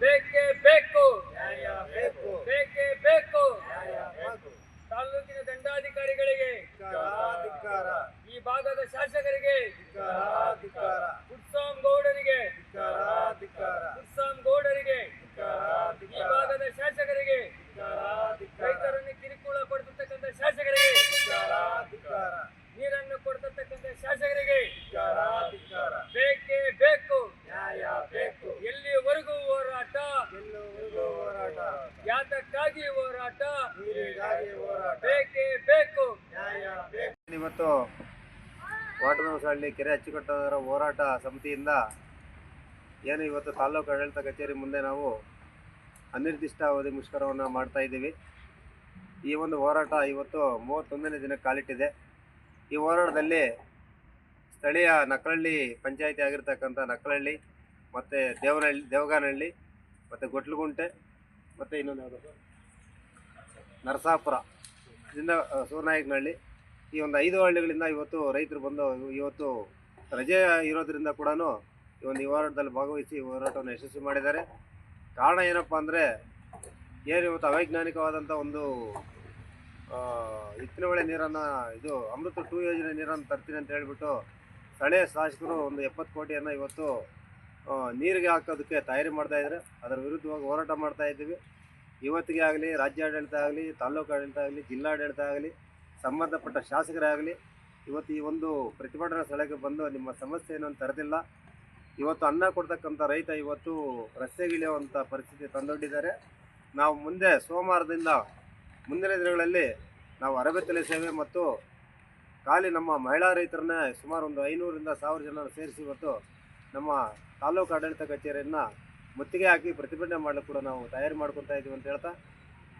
ಬೇಕೇ ಬೇಕು. ನ್ಯಾಯ ಬೇಕು. ಬೇಕೇ ಬೇಕು. ನ್ಯಾಯ ಬೇಕು. ತಾಲೂಕಿನ ದಂಡಾಧಿಕಾರಿಗಳಿಗೆ ಧಿಕ್ಕಾರ ಈ ಭಾಗದ ಶಾಸಕರಿಗೆ ಧಿಕ್ಕಾರ ಧಿಕ್ಕಾರ ಉತ್ಸಾಮ್ ಗೌಡರಿಗೆ ಧಿಕ್ಕಾರ ಧಿಕ್ಕಾರ ಉತ್ಸಾಮ್ ಗೌಡರಿಗೆ ಧಿಕ್ಕಾರ ಈ ಧಿಕ್ಕಾರ ಭಾಗದ ಶಾಸಕರಿಗೆ ಧಿಕ್ಕಾರ ಧಿಕ್ಕಾರ ರೈತರನ್ನು ಕಿರುಕುಳ ಕೊಡ್ತಕ್ಕಂಥ ಶಾಸಕರಿಗೆ ಧಿಕ್ಕಾರ ಧಿಕ್ಕಾರ ನೀರನ್ನು ಕೊಡ್ತಕ್ಕಂಥ ಶಾಸಕರಿಗೆ ಧಿಕ್ಕಾರ ಧಿಕ್ಕಾರ ಬೇಕೇ ಬೇಕು ನ್ಯಾಯ ಬೇಕು ಎಲ್ಲಿವರೆಗೂ ಹೋರಾಟ ಗೆಲ್ಲುವುದು ಹೋರಾಟ ಯಾತಕ್ಕಾಗಿ ಹೋರಾಟ. ಬೇಕೇ ಬೇಕು. ಇವತ್ತು ವಾಟನಹಳ್ಳಿ ಕೆರೆ ಅಚ್ಚುಕಟ್ಟದವರ ಹೋರಾಟ ಸಮಿತಿಯಿಂದ ಏನು ಇವತ್ತು ತಾಲೂಕು ಆಡಳಿತ ಕಚೇರಿ ಮುಂದೆ ನಾವು ಅನಿರ್ದಿಷ್ಟ ಅವಧಿ ಮುಷ್ಕರವನ್ನು ಮಾಡ್ತಾ ಇದ್ದೀವಿ. ಈ ಒಂದು ಹೋರಾಟ ಇವತ್ತು ಮೂವತ್ತೊಂದನೇ ದಿನ ಕಾಲಿಟ್ಟಿದೆ. ಈ ಹೋರಾಟದಲ್ಲಿ ಸ್ಥಳೀಯ ನಕಲಹಳ್ಳಿ ಪಂಚಾಯಿತಿ ಆಗಿರ್ತಕ್ಕಂಥ ನಕಲಹಳ್ಳಿ ಮತ್ತು ದೇವನಹಳ್ಳಿ ದೇವಗಾನಹಳ್ಳಿ ಮತ್ತು ಗೊಟ್ಲಗುಂಟೆ ಮತ್ತು ಇನ್ನೊಂದು ಯಾವುದು? ನರಸಾಪುರ. ಇದರಿಂದ ಸೂರ್ನಾಯಕನಹಳ್ಳಿ ಈ ಒಂದು ಐದು ಹಳ್ಳಿಗಳಿಂದ ಇವತ್ತು ರೈತರು ಬಂದು, ಇವತ್ತು ರಜೆ ಇರೋದ್ರಿಂದ ಕೂಡ ಈ ಒಂದು ಹೋರಾಟದಲ್ಲಿ ಭಾಗವಹಿಸಿ ಹೋರಾಟವನ್ನು ಯಶಸ್ವಿ ಮಾಡಿದ್ದಾರೆ. ಕಾರಣ ಏನಪ್ಪ ಅಂದರೆ ಏನು ಇವತ್ತು ಅವೈಜ್ಞಾನಿಕವಾದಂಥ ಒಂದು ಹೊಳೆ ನೀರನ್ನು, ಇದು ಅಮೃತ ಟೂ ಯೋಜನೆ ನೀರನ್ನು ತರ್ತೀನಿ ಅಂತ ಹೇಳಿಬಿಟ್ಟು, ಸ್ಥಳೀಯ ಶಾಸಕರು ಒಂದು ಎಪ್ಪತ್ತು ಕೋಟಿಯನ್ನು ಇವತ್ತು ನೀರಿಗೆ ಹಾಕೋದಕ್ಕೆ ತಯಾರಿ ಮಾಡ್ತಾ ಇದ್ದಾರೆ. ಅದರ ವಿರುದ್ಧವಾಗಿ ಹೋರಾಟ ಮಾಡ್ತಾ ಇದ್ದೀವಿ. ಇವತ್ತಿಗೆ ಆಗಲಿ, ರಾಜ್ಯಾಡಳಿತ ಆಗಲಿ ತಾಲ್ಲೂಕು ಆಡಳಿತ ಆಗಲಿ, ಜಿಲ್ಲಾಡಳಿತ ಆಗಲಿ, ಸಂಬಂಧಪಟ್ಟ ಶಾಸಕರಾಗಲಿ, ಇವತ್ತು ಈ ಒಂದು ಪ್ರತಿಭಟನಾ ಸ್ಥಳಕ್ಕೆ ಬಂದು ನಿಮ್ಮ ಸಮಸ್ಯೆ ಏನು ತರದಿಲ್ಲ. ಇವತ್ತು ಅನ್ನ ಕೊಡ್ತಕ್ಕಂಥ ರೈತ ಇವತ್ತು ರಸ್ತೆಗಿಳಿಯುವಂಥ ಪರಿಸ್ಥಿತಿ ತಂದೊಡ್ಡಿದ್ದಾರೆ. ನಾವು ಮುಂದೆ ಸೋಮವಾರದಿಂದ ಮುಂದಿನ ದಿನಗಳಲ್ಲಿ ನಾವು ಅರಬೆತ್ತಲೆ ಸೇವೆ ಮತ್ತು ಖಾಲಿ ನಮ್ಮ ಮಹಿಳಾ ರೈತರನ್ನ ಸುಮಾರು ಒಂದು ಐನೂರಿಂದ ಸಾವಿರ ಜನ ಸೇರಿಸಿ ಇವತ್ತು ನಮ್ಮ ತಾಲೂಕು ಆಡಳಿತ ಕಚೇರಿಯನ್ನು ಮುತ್ತಿಗೆ ಹಾಕಿ ಪ್ರತಿಭಟನೆ ಮಾಡಲು ಕೂಡ ನಾವು ತಯಾರಿ ಮಾಡ್ಕೊತಾ ಇದ್ದೀವಿ ಅಂತ ಹೇಳ್ತಾ,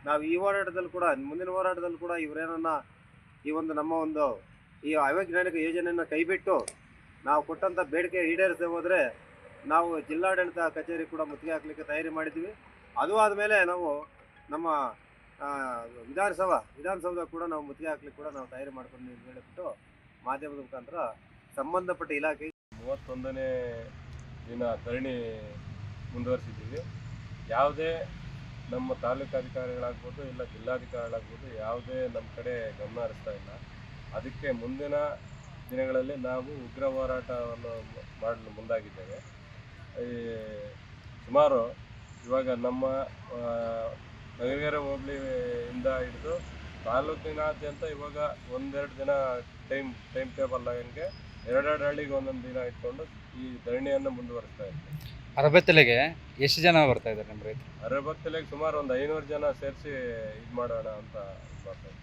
ನಾವು ಈ ಹೋರಾಟದಲ್ಲಿ ಕೂಡ, ಮುಂದಿನ ಹೋರಾಟದಲ್ಲಿ ಕೂಡ ಇವರೇನನ್ನ ಈ ಒಂದು ನಮ್ಮ ಒಂದು ಈ ಅವೈಜ್ಞಾನಿಕ ಯೋಜನೆಯನ್ನು ಕೈಬಿಟ್ಟು ನಾವು ಕೊಟ್ಟಂಥ ಬೇಡಿಕೆ ಈಡೇರಿಸದೆ ಹೋದರೆ ನಾವು ಜಿಲ್ಲಾಡಳಿತ ಕಚೇರಿ ಕೂಡ ಮುತ್ತಿಗೆ ಹಾಕಲಿಕ್ಕೆ ತಯಾರಿ ಮಾಡಿದ್ದೀವಿ. ಅದು ಆದಮೇಲೆ ನಾವು ನಮ್ಮ ವಿಧಾನಸಭಾ, ವಿಧಾನಸೌಧ ಕೂಡ ನಾವು ಮುತ್ತಿಗೆ ಹಾಕ್ಲಿಕ್ಕೆ ಕೂಡ ನಾವು ತಯಾರಿ ಮಾಡ್ಕೊಂಡು ಹೇಳಿಬಿಟ್ಟು ಮಾಧ್ಯಮದ ಮುಖಾಂತರ ಸಂಬಂಧಪಟ್ಟ ಇಲಾಖೆ ಮೂವತ್ತೊಂದನೇ ದಿನ ಧರಣಿ ಮುಂದುವರಿಸಿದ್ದೀವಿ. ಯಾವುದೇ ನಮ್ಮ ತಾಲೂಕು ಅಧಿಕಾರಿಗಳಾಗ್ಬೋದು ಇಲ್ಲ ಜಿಲ್ಲಾಧಿಕಾರಿಗಳಾಗ್ಬೋದು ಯಾವುದೇ ನಮ್ಮ ಕಡೆ ಗಮನ ಹರಿಸ್ತಾ ಇಲ್ಲ. ಅದಕ್ಕೆ ಮುಂದಿನ ದಿನಗಳಲ್ಲಿ ನಾವು ಉಗ್ರ ಹೋರಾಟವನ್ನು ಮಾಡಲು ಮುಂದಾಗಿದ್ದೇವೆ. ಈ ಸುಮಾರು ಇವಾಗ ನಮ್ಮ ನಗರಗೆರೆ ನಗರ ಹೋಬಳಿಯಿಂದ ಹಿಡಿದು ತಾಲೂಕಿನಾದ್ಯಂತ ಇವಾಗ ಒಂದೆರಡು ದಿನ ಟೈಮ್ ಟೈಮ್ ಟೇಬಲ್ ಹಂಗೆ ಎರಡೆರಡು ಹಳ್ಳಿಗೆ ಒಂದೊಂದು ದಿನ ಇಟ್ಕೊಂಡು ಈ ಧರಣಿಯನ್ನು ಮುಂದುವರಿಸ್ತಾ ಇದ್ವಿ ಅರಬತ್ತಲೆಗೆ ಎಷ್ಟು ಜನ ಬರ್ತಾ ಇದ್ದಾರೆ ನಿಮ್ಮ ರೈತರು? ಅರಬತ್ತಲೆಗೆ ಸುಮಾರು ಒಂದು ಐನೂರು ಜನ ಸೇರಿಸಿ ಇದು ಮಾಡೋಣ ಅಂತ ಬರ್ತಾ ಮಾಡ್ತಾ ಇದ್ವಿ